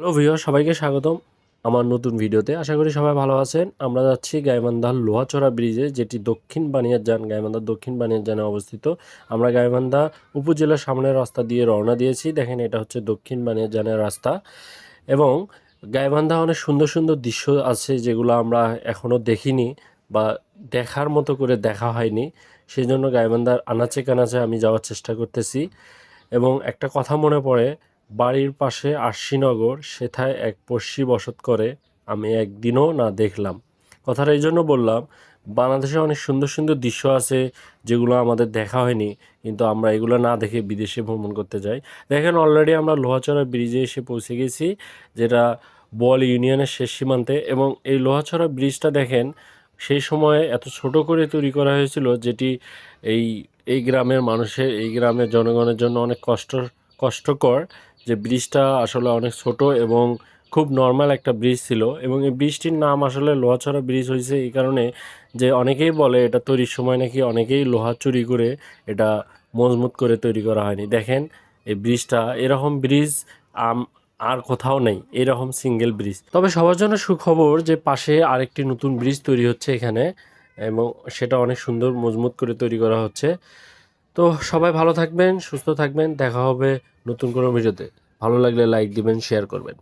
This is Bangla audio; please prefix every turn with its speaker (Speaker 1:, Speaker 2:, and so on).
Speaker 1: হ্যালো ভিও সবাইকে স্বাগতম আমার নতুন ভিডিওতে। আশা করি সবাই ভালো আছেন। আমরা যাচ্ছি গাইবান্ধার লোহাচড়া ব্রিজে, যেটি দক্ষিণ বানিয়ার বানিয়ারজান গাইবান্ধার দক্ষিণ বানিয়ার বানিয়ারজানে অবস্থিত। আমরা গাইবান্ধা উপজেলার সামনের রাস্তা দিয়ে রওনা দিয়েছি। দেখেন, এটা হচ্ছে দক্ষিণ বানিয়ার বানিয়ারজানের রাস্তা। এবং গাইবান্ধা অনেক সুন্দর সুন্দর দৃশ্য আছে, যেগুলো আমরা এখনও দেখিনি বা দেখার মতো করে দেখা হয়নি। সেই জন্য গাইবান্ধার আনাচে কানাচে আমি যাওয়ার চেষ্টা করতেছি। এবং একটা কথা মনে পড়ে বাড়ির পাশে আরশিনগর, সেথায় এক পড়শি বসত করে আমি একদিনও না দেখলাম। কথাটা এই জন্য বললাম, বাংলাদেশে অনেক সুন্দর সুন্দর দৃশ্য আছে যেগুলো আমাদের দেখা হয়নি, কিন্তু আমরা এগুলো না দেখে বিদেশে ভ্রমণ করতে যাই। দেখেন অলরেডি আমরা লোহাচড়া ব্রিজে এসে পৌঁছে গেছি, যেটা বল ইউনিয়নের শেষ সীমান্তে এবং এই লোহাছড়া ব্রিজটা দেখেন, সেই সময়ে এত ছোট করে তৈরি করা হয়েছিল, যেটি এই এই গ্রামের মানুষের, এই গ্রামের জনগণের জন্য অনেক কষ্ট কষ্টকর যে ব্রিজটা আসলে অনেক ছোট এবং খুব নর্মাল একটা ব্রিজ ছিল এবং এই ব্রিজটির নাম আসলে লোহাছড়া ব্রিজ হয়েছে এই কারণে যে অনেকেই বলে এটা তৈরির সময় নাকি অনেকেই লোহা চুরি করে এটা মজবুত করে তৈরি করা হয়নি। দেখেন, এই ব্রিজটা এরকম ব্রিজ আর কোথাও নেই, এরকম সিঙ্গেল ব্রিজ। তবে সবার জন্য সুখবর যে পাশে আরেকটি নতুন ব্রিজ তৈরি হচ্ছে এখানে এবং সেটা অনেক সুন্দর, মজবুত করে তৈরি করা হচ্ছে। তো সবাই ভালো থাকবেন, সুস্থ থাকবেন, দেখা হবে নতুন কোনো ভিডিওতে। ভালো লাগলে লাইক দিবেন শেয়ার করবেন।